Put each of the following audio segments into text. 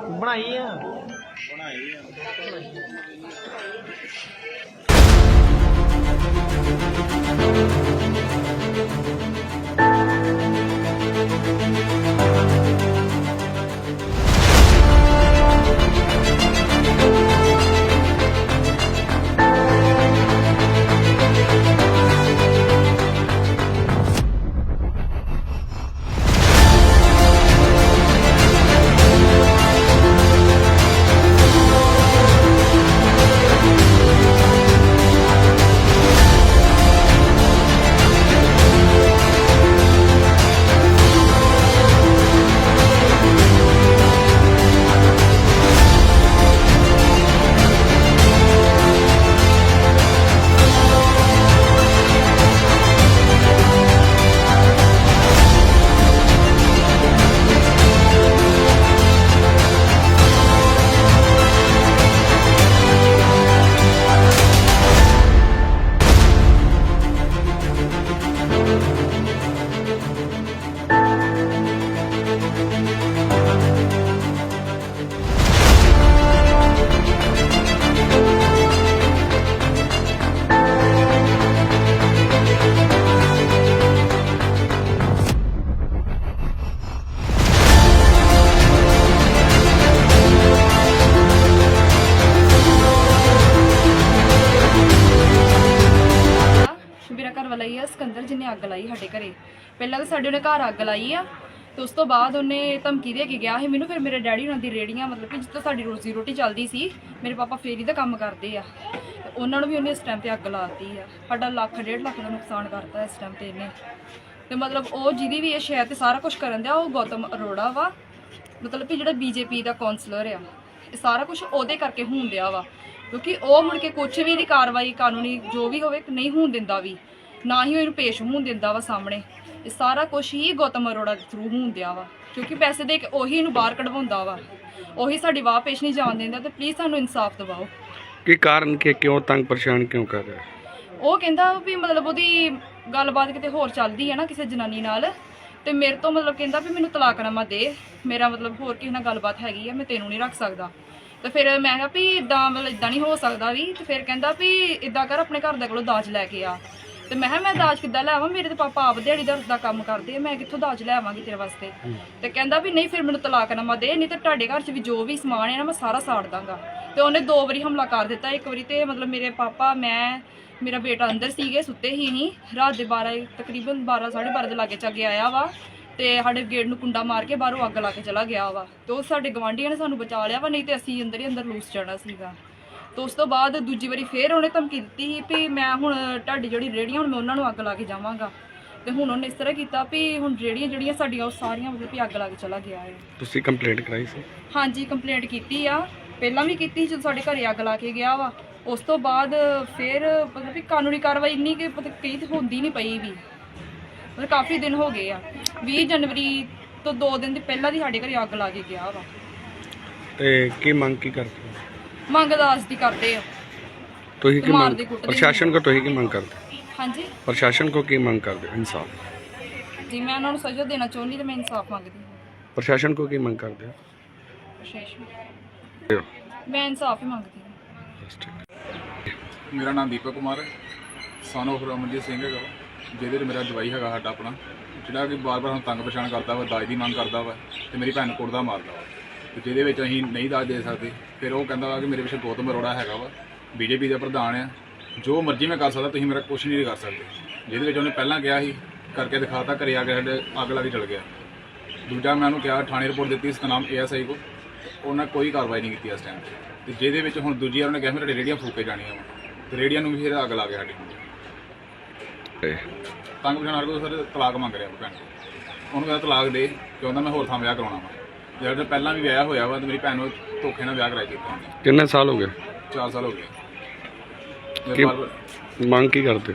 ਬਣਾਈ ਆ। ਮੇਰਾ ਅੱਗ ਲਾਈ ਸਾਡੇ ਘਰੇ। ਪਹਿਲਾਂ ਤਾਂ ਸਾਡੇ ਉਹਨੇ ਘਰ ਅੱਗ ਲਾਈ ਆ, ਤੇ ਉਸ ਤੋਂ ਬਾਅਦ ਉਹਨੇ ਧਮਕੀ ਦੇ ਕੇ ਗਿਆ ਸੀ ਮੈਨੂੰ, ਫਿਰ ਮੇਰੇ ਡੈਡੀ ਉਹਨਾਂ ਦੀ ਰੇੜੀਆਂ ਮਤਲਬ ਕਿ ਜਿੱਥੋਂ ਸਾਡੀ ਰੋਜ਼ੀ ਰੋਟੀ ਚੱਲਦੀ ਸੀ, ਮੇਰੇ ਪਾਪਾ ਫੇਰੀ ਦਾ ਕੰਮ ਕਰਦੇ ਆ। ਤੇ ਉਹਨਾਂ ਨੂੰ ਵੀ ਉਹਨੇ ਇਸ ਟਾਈਮ ਤੇ ਅੱਗ ਲਾਤੀ ਆ। ਸਾਡਾ ਲੱਖ, ਡੇਢ ਲੱਖ ਦਾ ਨੁਕਸਾਨ ਕਰਤਾ ਇਸ ਟਾਈਮ ਤੇ ਇਹਨੇ। ਤੇ ਮਤਲਬ ਉਹ ਜਿਹਦੀ ਵੀ ਇਹ ਸ਼ਹਿਰ ਤੇ ਸਾਰਾ ਕੁਝ ਕਰਨ ਦਿਆ, ਉਹ ਗੌਤਮ ਅਰੋੜਾ ਵਾ। ਮਤਲਬ ਕਿ ਜਿਹੜਾ ਬੀਜੇਪੀ ਦਾ ਕਾਉਂਸਲਰ ਆ, ਇਹ ਸਾਰਾ ਕੁਝ ਉਹਦੇ ਕਰਕੇ ਹੋਣ ਦਿਆ ਵਾ। ਕਿਉਂਕਿ ਉਹ ਮੁੜ ਕੇ ਕੁਝ ਵੀ ਦੀ ਕਾਰਵਾਈ, ਕਾਨੂੰਨੀ ਜੋ ਵੀ ਹੋਵੇ, ਨਹੀਂ ਹੋਣ ਦਿੰਦਾ ਵੀ। ਨਾ ਹੀ ਉਹ ਇਹਨੂੰ ਪੇਸ਼ ਹੋਣ ਦਿੰਦਾ ਵਾ ਸਾਹਮਣੇ। ਇਹ ਸਾਰਾ ਕੁਝ ਹੀ ਗੌਤਮ ਅਰੋੜਾ ਦੇ ਥਰੂ ਹੋਣ ਦਿਆ ਵਾ ਕਿਉਂਕਿ ਪੈਸੇ ਦੇ ਕੇ ਉਹੀ ਇਹਨੂੰ ਬਾਹਰ ਕਢਵਾਉਂਦਾ ਵਾ। ਉਹੀ ਸਾਡੀ ਵਾਹ ਪੇਸ਼ ਨਹੀਂ ਜਾਣ ਦਿੰਦਾ ਤੇ ਪਲੀਜ਼ ਸਾਨੂੰ ਇਨਸਾਫ ਦਿਵਾਓ। ਕੀ ਕਾਰਨ ਕਿ ਕਿਉਂ ਤੰਗ ਪਰੇਸ਼ਾਨ ਕਿਉਂ ਕਰ ਰਿਹਾ? ਉਹ ਕਹਿੰਦਾ ਵੀ ਮਤਲਬ ਉਹਦੀ ਗੱਲਬਾਤ ਕਿਤੇ ਹੋਰ ਚੱਲਦੀ ਹੈ ਨਾ ਕਿਸੇ ਜਨਾਨੀ ਨਾਲ ਤੇ ਮੇਰੇ ਤੋਂ ਮਤਲਬ ਕਹਿੰਦਾ ਵੀ ਮੈਨੂੰ ਤਲਾਕਨਾਮਾ ਦੇ। ਮੇਰਾ ਮਤਲਬ ਹੋਰ ਕਿਸੇ ਨਾਲ ਗੱਲਬਾਤ ਹੈਗੀ ਆ ਮੈਂ ਤੈਨੂੰ ਨਹੀਂ ਰੱਖ ਸਕਦਾ। ਤੇ ਫਿਰ ਮੈਂ ਕਿਹਾ ਵੀ ਇਦਾਂ ਮਤਲਬ ਇਦਾਂ ਨਹੀਂ ਹੋ ਸਕਦਾ ਵੀ ਤੇ ਫਿਰ ਕਹਿੰਦਾ ਵੀ ਇਦਾਂ ਕਰ ਆਪਣੇ ਘਰ ਦੇ ਕੋਲੋਂ ਦਾਜ ਲੈ ਕੇ ਆ। ਤੇ ਮੈਂ ਕਿਹਾ ਮੈਂ ਦਾਜ ਕਿੱਦਾਂ ਲੈ ਆਵਾਂ? ਮੇਰੇ ਤੇ ਪਾਪਾ ਆਪ ਦਿਹਾੜੀ ਦਾ ਦਾ ਕੰਮ ਕਰਦੇ ਆ। ਮੈਂ ਕਿੱਥੋਂ ਦਾਜ ਲੈ ਆਵਾਂਗੀ ਤੇਰੇ ਵਾਸਤੇ? ਤੇ ਕਹਿੰਦਾ ਵੀ ਨਹੀਂ ਫਿਰ ਮੈਨੂੰ ਤਲਾਕਨਾਮਾ ਦੇ। ਨਹੀਂ ਤੇ ਤੁਹਾਡੇ ਘਰ 'ਚ ਵੀ ਜੋ ਵੀ ਸਮਾਨ ਹੈ ਨਾ ਮੈਂ ਸਾਰਾ ਸਾੜ ਦਾਂਗਾ। ਤੇ ਉਹਨੇ ਦੋ ਵਾਰੀ ਹਮਲਾ ਕਰ ਦਿੱਤਾ। ਇੱਕ ਵਾਰੀ ਤੇ ਮਤਲਬ ਮੇਰੇ ਪਾਪਾ ਮੈਂ ਮੇਰਾ ਬੇਟਾ ਅੰਦਰ ਸੀਗੇ ਸੁੱਤੇ ਹੀ ਨਹੀਂ। ਰਾਤ ਦੇ 12 ਤਕਰੀਬਨ 12 12:30 ਦੇ ਲਾਗੇ ਚੱਗੇ ਆਇਆ ਵਾ। ਤੇ ਸਾਡੇ ਗੇਟ ਨੂੰ ਕੁੰਡਾ ਮਾਰ ਕੇ ਬਾਹਰੋਂ ਅੱਗ ਲਾ ਕੇ ਚਲਾ ਗਿਆ ਵਾ। ਤੇ ਉਹ ਸਾਡੇ ਗਵਾਂਢੀਆਂ ਨੇ ਸਾਨੂੰ ਬਚਾ ਲਿਆ ਵਾ। ਨਹੀਂ ਤੇ ਅਸੀਂ ਅੰਦਰ ਹੀ ਅੰਦਰ ਲੂਸ ਜਾਣਾ ਸੀਗਾ। ਤੇ ਉਸ ਤੋਂ ਬਾਅਦ ਦੂਜੀ ਵਾਰੀ ਫੇਰ ਉਹਨੇ ਧਮਕੀ ਦਿੱਤੀ ਸੀ ਵੀ ਮੈਂ ਹੁਣ ਤੁਹਾਡੀ ਜਿਹੜੀ ਰੇੜੀਆਂ ਹੁਣ ਮੈਂ ਉਹਨਾਂ ਨੂੰ ਅੱਗ ਲਾ ਕੇ ਜਾਵਾਂਗਾ। ਤੇ ਹੁਣ ਉਹਨੇ ਇਸ ਤਰ੍ਹਾਂ ਕੀਤਾ ਵੀ ਹੁਣ ਰੇੜੀਆਂ ਜਿਹੜੀਆਂ ਸਾਡੀਆਂ ਉਹ ਸਾਰੀਆਂ ਮਤਲਬ ਵੀ ਅੱਗ ਲਾ ਕੇ ਚਲਾ ਗਿਆ ਹੈ। ਤੁਸੀਂ ਕੰਪਲੇਂਟ ਕਰਾਈ ਸੀ? ਹਾਂਜੀ ਕੰਪਲੇਂਟ ਕੀਤੀ ਆ। ਪਹਿਲਾਂ ਵੀ ਕੀਤੀ ਜਦੋਂ ਸਾਡੇ ਘਰੇ ਅੱਗ ਲਾ ਕੇ ਗਿਆ ਵਾ। ਉਸ ਤੋਂ ਬਾਅਦ ਫਿਰ ਮਤਲਬ ਵੀ ਕਾਨੂੰਨੀ ਕਾਰਵਾਈ ਇੰਨੀ ਕਿ ਪਤਾ ਕਈ ਤੇ ਹੁੰਦੀ ਨਹੀਂ ਪਈ ਵੀ। ਮਤਲਬ ਕਾਫੀ ਦਿਨ ਹੋ ਗਏ ਆ। 20 ਜਨਵਰੀ ਤੋਂ 2 ਦਿਨ ਦੀ ਪਹਿਲਾਂ ਦੀ ਸਾਡੇ ਘਰੇ ਅੱਗ ਲਾ ਕੇ ਗਿਆ ਵਾ। ਤੇ ਕੀ ਮੰਗ ਕੀ ਕਰਦੇ ਹੋ? ਮੰਗ ਦਾਸ ਦੀ ਕਰਦੇ ਆ। ਤੁਸੀਂ ਕੀ ਮਾਰਦੇ ਮੰਗ ਕੁੱਟਦੇ ਪ੍ਰਸ਼ਾਸਨ ਕੋ ਤੁਸੀਂ ਕੀ ਮੰਗ ਕਰਦੇ? ਹਾਂਜੀ। ਪ੍ਰਸ਼ਾਸਨ ਕੋ ਕੀ ਮੰਗ ਕਰਦੇ ਹੋ? ਇਨਸਾਫ। ਜੀ ਮੈਂ ਉਹਨਾਂ ਨੂੰ ਸਜ਼ਾ ਦੇਣਾ ਚਾਹੁੰਦੀ ਤੇ ਮੈਂ ਇਨਸਾਫ ਮੰਗਦੀ ਹਾਂ। ਪ੍ਰਸ਼ਾਸਨ ਕੋ ਕੀ ਮੰਗ ਕਰਦੇ ਹੋ? ਪ੍ਰਸ਼ਾਸਨ। ਮੈਂ ਇਨਸਾਫ ਹੀ ਮੰਗਦੀ ਹਾਂ। ਬਸ ਠੀਕ। ਮੇਰਾ ਨਾਮ ਦੀਪਕ ਕੁਮਾਰ ਹੈ। ਸਨ of ਰਮਨਜੀਤ ਸਿੰਘ ਹੈਗਾ ਵਾ, ਜਿਹਦੇ 'ਚ ਮੇਰਾ ਜਵਾਈ ਹੈਗਾ ਸਾਡਾ ਆਪਣਾ। ਜਿਹੜਾ ਕਿ ਬਾਰ-ਬਾਰ ਸਾਨੂੰ ਤੰਗ ਪਰੇਸ਼ਾਨ ਕਰਦਾ ਵਾ ਦਾਜ ਦੀ ਮੰਗ ਕਰਦਾ ਵਾ ਤੇ ਮੇਰੀ ਭੈਣ ਨੂੰ ਕੁੱਟਦਾ ਮਾਰਦਾ ਵਾ। ਤੇ ਜਿਹਦੇ ਵਿੱਚ ਅਸੀਂ ਨਹੀਂ ਦਾਜ ਦੇ ਸਕਦੇ ਫਿਰ ਉਹ ਕਹਿੰਦਾ ਵਾ ਕਿ ਮੇਰੇ ਪਿੱਛੇ ਗੌਤਮ ਅਰੋੜਾ ਹੈਗਾ ਵਾ। ਬੀਜੇਪੀ ਦਾ ਪ੍ਰਧਾਨ ਆ। ਜੋ ਮਰਜ਼ੀ ਮੈਂ ਕਰ ਸਕਦਾ ਤੁਸੀਂ ਮੇਰਾ ਕੁਝ ਨਹੀਂ ਕਰ ਸਕਦੇ। ਜਿਹਦੇ ਵਿੱਚ ਉਹਨੇ ਪਹਿਲਾਂ ਕਿਹਾ ਸੀ ਕਰਕੇ ਦਿਖਾਤਾ ਘਰੇ ਆ ਕੇ ਸਾਡੇ ਅੱਗ ਲਾ ਕੇ ਚਲ ਗਿਆ। ਦੂਜਾ ਮੈਂ ਉਹਨੂੰ ਕਿਹਾ ਥਾਣੇ ਰਿਪੋਰਟ ਦਿੱਤੀ ਸਤਨਾਮ ਏਐਸਆਈ ਕੋ ਉਹਨਾਂ ਕੋਈ ਕਾਰਵਾਈ ਨਹੀਂ ਕੀਤੀ ਇਸ ਟਾਈਮ ਤੇ। ਜਿਹਦੇ ਵਿੱਚ ਹੁਣ ਦੂਜੀ ਵਾਰ ਉਹਨੇ ਕਿਹਾ ਮੇਰੇ ਰੇੜੀਆਂ ਫੂਕੇ ਜਾਣੀਆਂ ਵਾ। ਤੇ ਰੇੜੀਆਂ ਨੂੰ ਵੀ ਫਿਰ ਅੱਗ ਲਾ ਕੇ ਸਾਡੀ ਤੇ ਤੰਗ ਪਛਾਣ ਕੋਈ ਸਰ ਤਲਾਕ ਮੰਗ ਰਿਹਾ ਭੈਣ। ਉਹਨੂੰ ਕਹਿੰਦਾ ਤਲਾਕ ਦੇ ਕਹਿੰਦਾ ਮੈਂ ਹੋਰ ਥਾਂ ਵਿਆਹ ਕਰਾਉਣਾ ਵਾ। ਜਿਹੜਾ ਤਾਂ ਪਹਿਲਾਂ ਵੀ ਵਿਆਹ ਹੋਇਆ ਵਾ ਤੇ ਮੇਰੀ ਭੈਣ ਨੂੰ ਧੋਖੇ ਨਾਲ ਵਿਆਹ ਕਰਾਈ ਦਿੱਤਾ ਕਿੰਨੇ ਸਾਲ ਹੋ ਗਏ? 4 ਸਾਲ ਹੋ ਗਏ। ਕੀ- ਮੇਰੇ ਮੰਗ ਕੀ ਕਰਦੇ?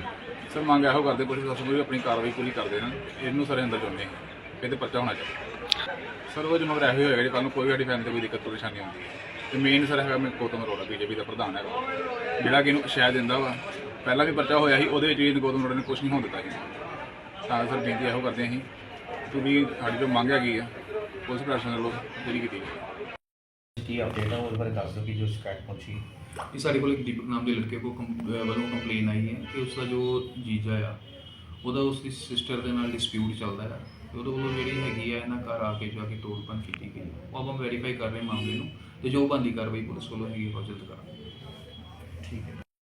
ਸਰ ਮੰਗ ਇਹੋ ਕਰਦੇ ਪੁਲਿਸ ਪ੍ਰਸ਼ਾਸਨ ਵੀ ਆਪਣੀ ਕਾਰਵਾਈ ਪੂਰੀ ਕਰ ਦੇਣ। ਇਹਨੂੰ ਸਾਰੇ ਅੰਦਰ ਹਾਂ ਇਹਦੇ ਪਰਚਾ ਹੋਣਾ ਚਾਹੀਦਾ। ਸਰ ਉਹ ਜਮਗਰ ਇਹੋ ਹੀ ਹੋਏਗਾ ਜੇ ਕੱਲ ਨੂੰ ਕੋਈ ਵੀ ਸਾਡੀ ਫੈਮਿਲੀ ਤੇ ਕੋਈ ਦਿੱਕਤ ਪਰੇਸ਼ਾਨੀ ਆਉਂਦੀ ਹੈ। ਤੇ ਮੇਨ ਸਰ ਹੈਗਾ ਮੈਂ ਗੌਤਮ ਅਰੋੜਾ ਬੀਜੇਪੀ ਦਾ ਪ੍ਰਧਾਨ ਹੈਗਾ। ਜਿਹੜਾ ਕਿ ਇਹਨੂੰ ਸ਼ਾਇਦ ਦਿੰਦਾ ਵਾ। ਪਹਿਲਾਂ ਵੀ ਪਰਚਾ ਹੋਇਆ ਸੀ ਉਹਦੇ ਵਿੱਚ ਵੀ ਗੌਤਮ ਅਰੋੜਾ ਨੇ ਕੁਝ ਨਹੀਂ ਹੋਣ ਦਿੱਤਾ ਸੀ। ਤਾਂ ਸਰ ਬੇਨਤੀ ਇਹੋ ਕਰਦੇ ਅਸੀਂ। ਵੀ ਸਾਡੀ ਜੋ ਮੰਗ ਹੈਗੀ ਆ ਪੁਲਿਸ ਪ੍ਰਸ਼ਾਸਨ ਵੱਲੋਂ ਪੂਰੀ ਕੀਤੀ ਜਾਵੇ ਕੀ ਅਪਡੇਟ ਹੈ ਉਹਦੇ ਬਾਰੇ ਦੱਸ ਦਿਓ ਕਿ ਜੋ ਸ਼ਿਕਾਇਤ ਪਹੁੰਚੀ। ਇਹ ਸਾਡੇ ਕੋਲ ਇੱਕ ਦੀਪਕ ਨਾਮ ਦੇ ਲੜਕੇ ਕੋ ਕੰਪ- ਅਹ ਵੱਲੋਂ ਕੰਪਲੇਨ ਆਈ ਹੈ ਕਿ ਉਸ ਦਾ ਜੋ ਜੀਜਾ ਆ ਉਹਦਾ ਉਸ ਦੀ ਸਿਸਟਰ ਦੇ ਨਾਲ ਡਿਸਪਿਊਟ ਚੱਲਦਾ ਹੈ ਤੇ ਉਹਦੇ ਵੱਲੋਂ ਜਿਹੜੀ ਹੈਗੀ ਆ ਇਹਨਾਂ ਘਰ ਆ ਕੇ ਜਾ ਕੇ ਤੋੜ ਭੰਨ ਕੀਤੀ ਗਈ। ਉਹ ਆਪਾਂ ਵੈਰੀਫਾਈ ਕਰ ਰਹੇ ਮਾਮਲੇ ਨੂੰ ਤੇ ਜੋ ਬੰਦੀ ਕਾਰਵਾਈ ਪੁਲਿਸ ਵੱਲੋਂ ਹੈਗੀ ਉਹ ਜਲਦ ਕਰਾਂਗੇ।